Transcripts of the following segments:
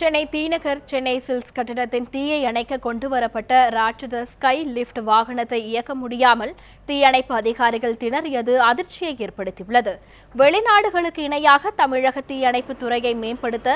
Chennai T. Nagar Chennai silks கட்டிடத்தின் தீயை அணைக்க கொண்டு வரப்பட்ட ராட்சத ஸ்கை லிஃப்ட் வாகனத்தை இயக்க முடியாமல் தீயணைப்பு அதிகாரிகள் திணறியது அதிர்ச்சியை ஏற்படுத்தியுள்ளது. வெளிநாடுகளுக்கு இணையாக தமிழக தீயணைப்பு துறையை மேம்படுத்த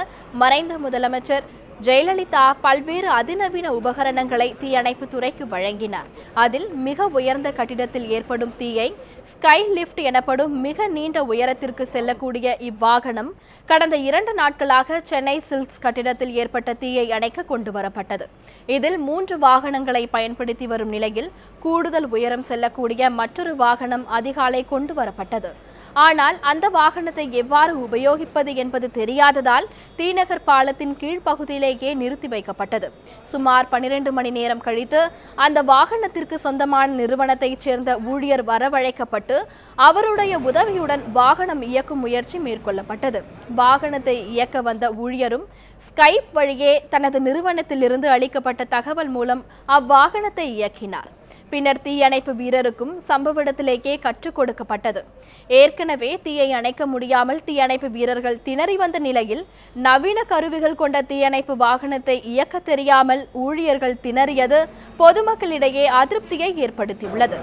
மறைந்த முதலமைச்சர் ஜெயலலிதா பல்வேறு அதிநவீன உபகரணங்களை தீயணைப்பு துறைக்கு வழங்கினார். அதில் மிக உயர்ந்த கட்டிடத்தில் ஏற்படும் தீயை ஸ்கை லிஃப்ட் எனப்படும் மிக நீண்ட உயரத்திற்கு செல்லக்கூடிய இவ்வாகனம் கடந்த இரண்டு நாட்களாக சென்னை சில்க்ஸ் கட்டிடத்தில் ஏற்பட்ட தீயை அணைக்க கொண்டு வரப்பட்டது இதில் மூன்று வாகனங்களை பயன்படுத்தி வரும் நிலையில் கூடுதல் உயரம் செல்லக்கூடிய மற்றொரு வாகனம் அதிகாலை கொண்டு வரப்பட்டது ஆனால் அந்த வாகனத்தை எவ்வாறு உபயோகிப்பது என்பது தெரியாததால் தீநகர் பாலத்தின் கீழ்ப்பகுதியிலேயே நிறுத்தி வைக்கப்பட்டது. சுமார் பனிரெண்டு மணி நேரம் கழித்து அந்த வாகனத்திற்கு சொந்தமான நிறுவனத்தைச் சேர்ந்த ஊழியர் வரவழைக்கப்பட்டு அவருடைய உதவியுடன் வாகனம் இயக்கும் முயற்சி மேற்கொள்ளப்பட்டது. வாகனத்தை இயக்க வந்த ஊழியரும் ஸ்கைப் வழியே தனது நிறுவனத்திலிருந்து அளிக்கப்பட்ட தகவல் மூலம் அவ்வாகனத்தை இயக்கினார். பின்னர் தீயணைப்பு வீரருக்கும் சம்பவ இடத்திலேயே கற்றுக் கொடுக்கப்பட்டது. ஏற்கனவே தீயை அணைக்க முடியாமல் தீயணைப்பு வீரர்கள் திணறி வந்த நிலையில் நவீன கருவிகள் கொண்ட தீயணைப்பு வாகனத்தை இயக்க தெரியாமல் ஊழியர்கள் திணறியது பொதுமக்களிடையே அதிருப்தியை ஏற்படுத்தியுள்ளது.